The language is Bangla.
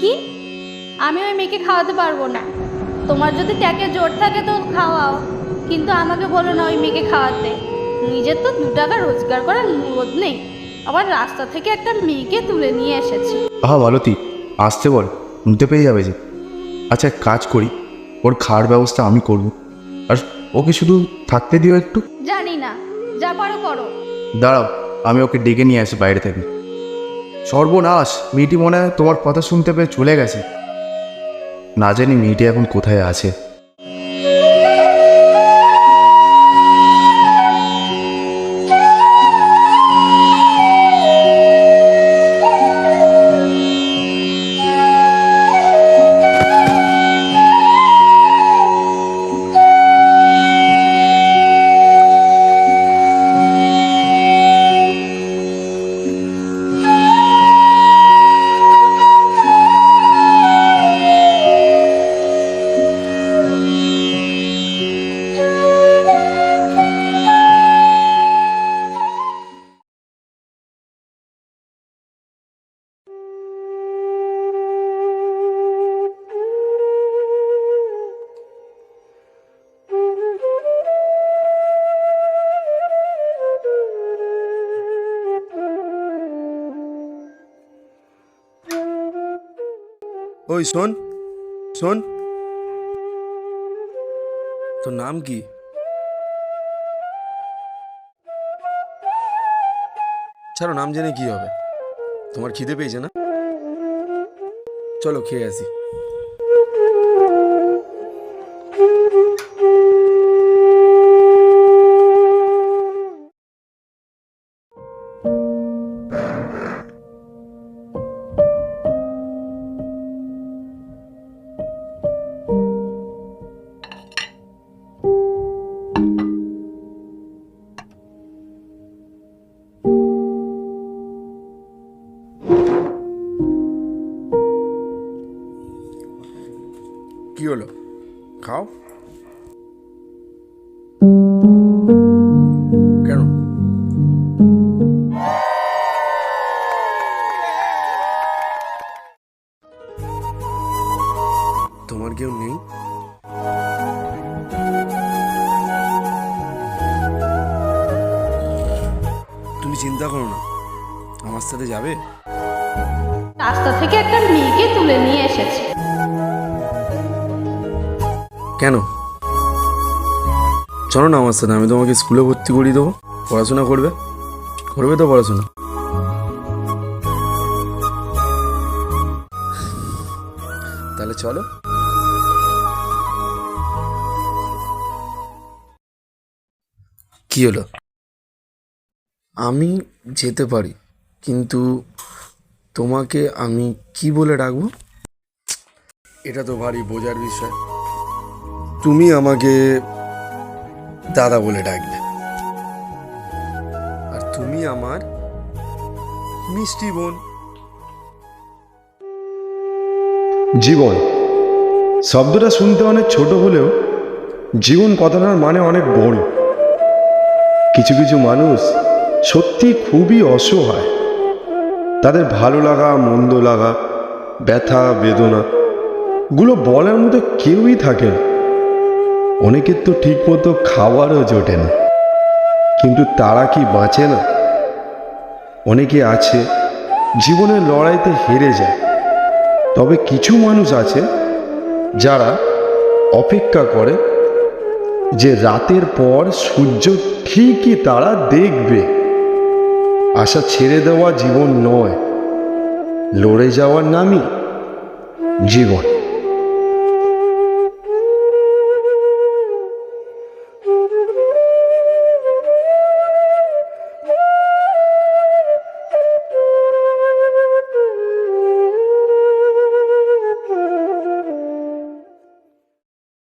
কি? আমি ওই মেয়েকে খাওয়াতে পারব না। তোমার যদি ট্যাকে জোর থাকে তো খাওয়াও। কিন্তু আমাকে বলো না ওই মেয়েকে খাওয়াতে। নিজের তো দু টাকা রোজগার করার বোধ নেই। আবার রাস্তা থেকে একটা মেয়েকে তুলে নিয়ে এসেছি। আহা মালতী আসতে বল নিতে পেয়ে যাবে যে। আচ্ছা এক কাজ করি ওর খাওয়ার ব্যবস্থা আমি করব। আর ওকে শুধু থাকতে দিও একটু। জানি না যা পারো করো। দাঁড়াও আমি ওকে ডেকে নিয়ে আসি বাইরে থেকে। সর্বনাশ মিটি মনে হয় তোমার কথা শুনতে পেয়ে চলে গেছে। না জানি মিটি এখন কোথায় আছে। ওই শোন শোন। তোর নাম কি? ছাড়ো, নাম জেনে কি হবে? তোমার খিদে পেয়েছে না? চলো খেয়ে আসি। কি হলো? খাও। কেন? তোমার কেউ নেই? তুমি চিন্তা করো না। আমার সাথে যাবে? রাস্তা থেকে একটা মেয়েকে তুলে নিয়ে এসেছি। কেন? চলো না আমার সাথে, আমি তোমাকে স্কুলে ভর্তি করিয়ে দেবো। পড়াশোনা করবে? করবে তো পড়াশোনা? তাহলে চলো। কি হলো? আমি যেতে পারি, কিন্তু তোমাকে আমি কি বলে ডাকবো? এটা তো ভারী বোঝার বিষয়। তুমি আমাকে দাদা বলে ডাকবে আর তুমি আমার মিষ্টি বোন। জীবন। শব্দটা শুনতে অনেক ছোট হলেও জীবন কথাটার মানে অনেক বড়। কিছু কিছু মানুষ সত্যি খুবই অসহায়। তাদের ভালো লাগা, মন্দ লাগা, ব্যথা, বেদনা, গুলো বলার মতো কেউই থাকে না। অনেকের তো ঠিকমতো খাবারও জোটে না। কিন্তু তারা কি বাঁচে না? অনেকে আছে, জীবনের লড়াইতে হেরে যায়। তবে কিছু মানুষ আছে, যারা অপেক্ষা করে যে রাতের পর সূর্য ঠিকই তারা দেখবে। আশা ছেড়ে দেওয়া জীবন নয়, লড়ে যাওয়ার নামই জীবন।